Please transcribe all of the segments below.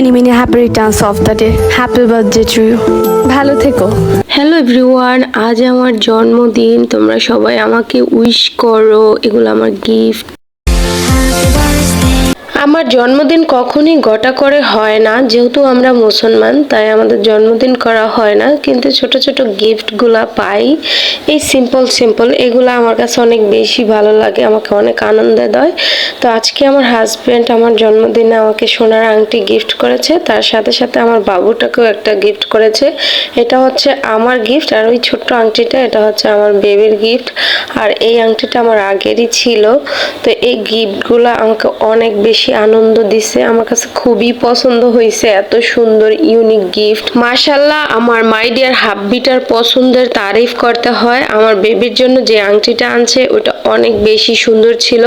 Many many happy returns of the day happy birthday to you ভালো থেকো। Hello everyone আজ আমার জন্মদিন, তোমরা সবাই আমাকে উইশ করো, এগুলো আমার গিফট আমার জন্মদিন কখনই গোটা করে হয় না। যেহেতু আমরা মুসলমান, তাই আমাদের জন্মদিন করা হয় না। কিন্তু ছোট ছোট গিফটগুলা পাই। এই সিম্পল সিম্পল এগুলো আমার কাছে অনেক বেশি ভালো লাগে, আমাকে অনেক আনন্দ দেয়। তো আজকে আমার হাজব্যান্ড আমার জন্মদিনে আমাকে সোনার আংটি গিফট করেছে। তার সাথে সাথে আমার বাবুটাকেও একটা গিফট করেছে। এটা হচ্ছে আমার গিফট আর ওই ছোট্ট আংটিটা, এটা হচ্ছে আমার বেবির গিফট আর এই আংটিটা আমার আগেরই ছিল। তো এই গিফটগুলো আমাকে অনেক বেশি আনন্দ দিছে। আমার কাছে খুবই পছন্দ হয়েছে এত সুন্দর ইউনিক গিফট মাশাল্লাহ আমার মাই ডিয়ার হাব্বিটার পছন্দের তারিফ করতে হয়। আমার বেবির জন্য যে আংটিটা আনছে, ওটা অনেক বেশি সুন্দর ছিল।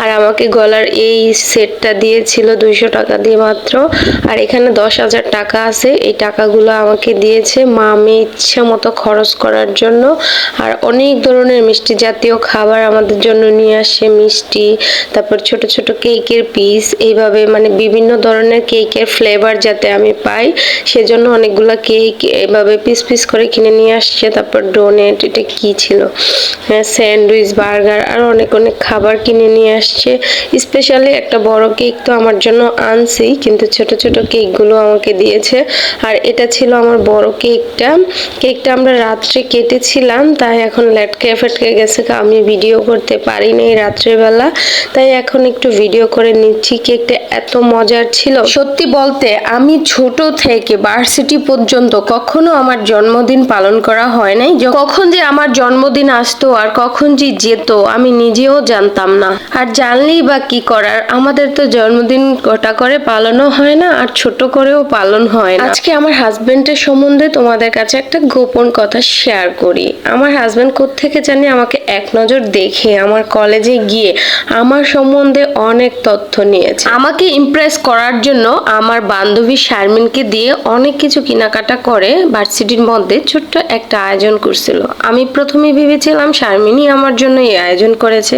আর আমাকে গলার এই সেটটা দিয়েছিল দুইশো টাকা দিয়ে মাত্র। আর এখানে দশ হাজার টাকা আছে। এই টাকাগুলো আমাকে দিয়েছে মা আমি ইচ্ছে মতো খরচ করার জন্য। আর অনেক ধরনের মিষ্টি জাতীয় খাবার আমাদের জন্য নিয়ে আসে। মিষ্টি, তারপর ছোট ছোট কেকের পিস এইভাবে মানে বিভিন্ন ধরনের কেকের ফ্লেভার যাতে আমি পাই, সেজন্য অনেকগুলো কেক এভাবে পিস পিস করে কিনে নিয়ে আসছে। তারপর ডোনেট এটা কি ছিল? হ্যাঁ স্যান্ডউইচ বার্গার আর অনেক অনেক খাবার কিনে নিয়ে আসছে। স্পেশালি একটা বড় কেক তো আমার জন্য আনছি, কিন্তু ছোট ছোট কেকগুলো আমাকে দিয়েছে। আর এটা ছিল আমার বড় কেকটা কেকটা আমরা রাত্রে কেটেছিলাম, তাই এখন ল্যাটকে ফেটকে গেছে। আমি ভিডিও করতে পারি নাই রাত্রেবেলা, তাই এখন একটু ভিডিও করে নিচ্ছি। কেকটা এত মজার ছিল? সত্যি বলতে, আমি ছোট থেকে ভার্সিটি পর্যন্ত কখনো আমার জন্মদিন পালন করা হয় নাই। কখন যে আমার জন্মদিন আসতো আর কখন যে যেত, আমি নিজেও জানতাম না। আর জানলেই বা কি করার, আমাদের তো জন্মদিন গোটা করে পালনও হয় না আর ছোট করেও পালন হয় না। আজকে আমার হাজবেন্ডের সম্বন্ধে তোমাদের কাছে একটা গোপন কথা শেয়ার করি। আমার হাজবেন্ড থেকে জানি আমাকে এক নজর দেখে, আমার কলেজে গিয়ে আমার সম্বন্ধে অনেক তথ্য নিয়েছে আমাকে ইমপ্রেস করার জন্য আমার বান্ধবী শারমিনকে দিয়ে অনেক কিছু কেনাকাটা করে ভার্সিটির মধ্যে ছোট্ট একটা আয়োজন করছিল। আমি প্রথমে ভেবেছিলাম শারমিনই আমার জন্য এই আয়োজন করেছে।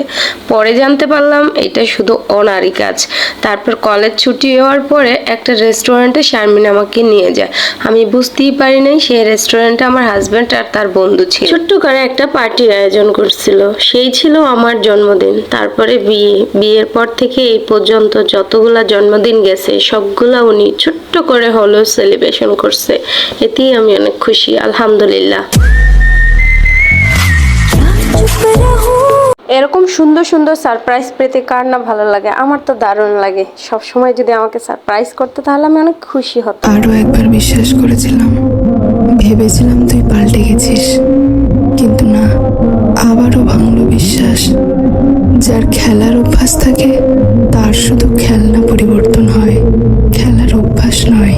পরে জানতে পারলাম এটা শুধু ওনারই কাজ। তারপর কলেজ ছুটি হওয়ার পরে একটা রেস্টুরেন্টে শারমিন আমাকে নিয়ে যায়। আমি বুঝতেই পারি নাই সেই রেস্টুরেন্টে আমার হাজব্যান্ড আর তার বন্ধু ছিল। ছোট্ট করে একটা পার্টির আয়োজন করছিল। সেই ছিল আমার জন্মদিন। তারপরে বিয়ে। বিয়ের পর থেকে এই পর্যন্ত যতগুলা জন্মদিন গেছে সবগুলা উনি ছোট্ট করে হলেও সেলিব্রেশন করছে। এতেই আমি অনেক খুশি আলহামদুলিল্লাহ। এরকম সুন্দর সুন্দর সারপ্রাইজ পেতে কার না ভালো লাগে? আমার তো দারুণ লাগে। সব সময় যদি আমাকে সারপ্রাইজ করতে তাহলে আমি অনেক খুশি হতাম। আরও একবার বিশ্বাস করেছিলাম। ভেবেছিলাম তুই পাল্টে গেছিস। বিশ্বাস যার খেলার অভ্যাস থাকে তার শুধু খেলনা পরিবর্তন হয় খেলার অভ্যাস নয়।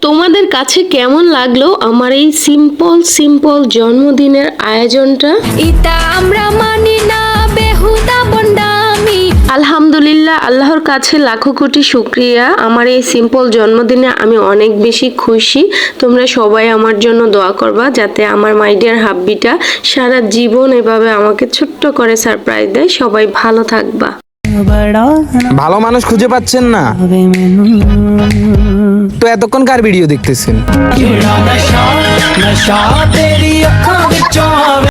তোমাদের কাছে কেমন লাগল আমার এই সিম্পল সিম্পল জন্মদিনের আয়োজনটা? এটা আমরা আলহামদুলিল্লাহ আল্লাহর কাছে লাখো কোটি শুক্রিয়া। আমার এই সিম্পল জন্মদিনে আমি অনেক বেশি খুশি। তোমরা সবাই আমার জন্য দোয়া করবা যাতে আমার মাইডিয়ার হাব্বিটা সারা জীবন এভাবে আমাকে ছোট্ট করে সারপ্রাইজ দেয়। সবাই ভালো থাকবা। ভালো মানুষ খুঁজে পাচ্ছেন না। তো এতক্ষণ কার ভিডিও দেখতেছেন?